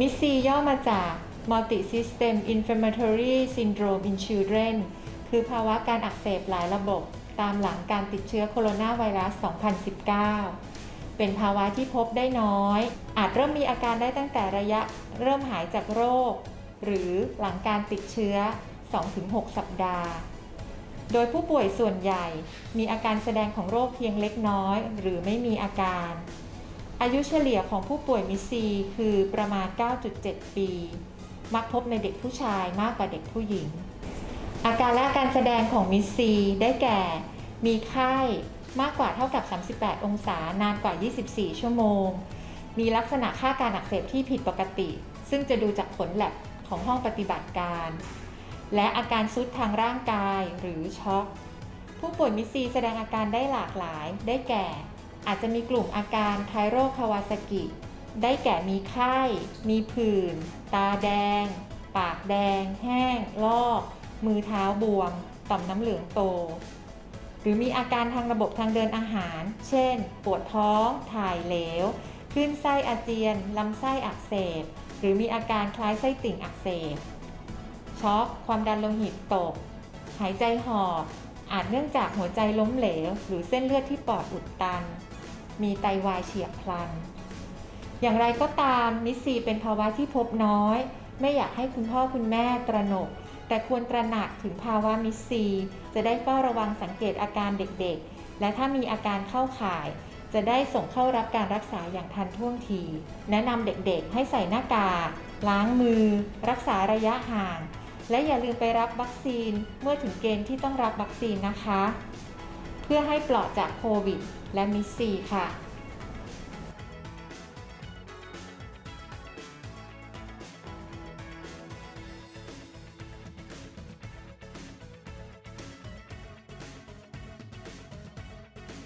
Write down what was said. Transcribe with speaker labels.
Speaker 1: มิซีย่อมาจาก Multi System Inflammatory Syndrome in Children คือภาวะการอักเสบหลายระบบ ตามหลังการติดเชื้อโคโรนาไวรัส 2019 เป็นภาวะที่พบได้น้อย อาจเริ่มมีอาการได้ตั้งแต่ระยะเริ่มหายจากโรค หรือหลังการติดเชื้อ 2-6 สัปดาห์ โดยผู้ป่วยส่วนใหญ่มีอาการแสดงของโรคเพียงเล็กน้อย หรือไม่มีอาการ อายุเฉลี่ยของผู้ป่วยมิซีคือประมาณ 9.7 ปี มักพบในเด็กผู้ชายมากกว่าเด็กผู้หญิง อาการและการแสดงของมิซีได้แก่ มีไข้มากกว่าเท่ากับ 38 องศานานกว่า 24 ชั่วโมง มีลักษณะค่าการอักเสบที่ผิดปกติ ซึ่งจะดูจากผลแลบของห้องปฏิบัติการ และอาการซุดทางร่างกายหรือช็อก ผู้ป่วยมิซีแสดงอาการได้หลากหลาย ได้แก่ อาจจะมีกลุ่มอาการไทโรคาวาซากิ ได้แก่มีไข้ มีผื่น ตาแดง ปากแดง แห้ง ลอก มือเท้าบวม ต่อมน้ำเหลืองโต หรือมีอาการทางระบบทางเดินอาหาร เช่น ปวดท้อง ถ่ายเหลวคลื่นไส้อาเจียน ลำไส้อักเสบ หรือมีอาการคล้ายไส้ติ่งอักเสบ ช็อก ความดันโลหิตตก หายใจหอบอาจเนื่องจากหัวใจล้มเหลว หรือเส้นเลือดที่ปอดอุดตัน มีไตวายเฉียบพลัน อย่างไรก็ตามมิสซีเป็นภาวะที่พบน้อย ไม่อยากให้คุณพ่อคุณแม่ตระหนก แต่ควรตระหนักถึงภาวะมิสซี จะได้เฝ้าระวังสังเกตอาการเด็กๆ และถ้ามีอาการเข้าข่าย จะได้ส่งเข้ารับการรักษาอย่างทันท่วงที แนะนำเด็กๆ ให้ใส่หน้ากากล้างมือ รักษาระยะห่าง และอย่าลืมไปรับวัคซีนเมื่อถึงเกณฑ์ที่ต้องรับวัคซีนนะคะ เพื่อให้ปลอดจากโควิดและมิสซีค่ะ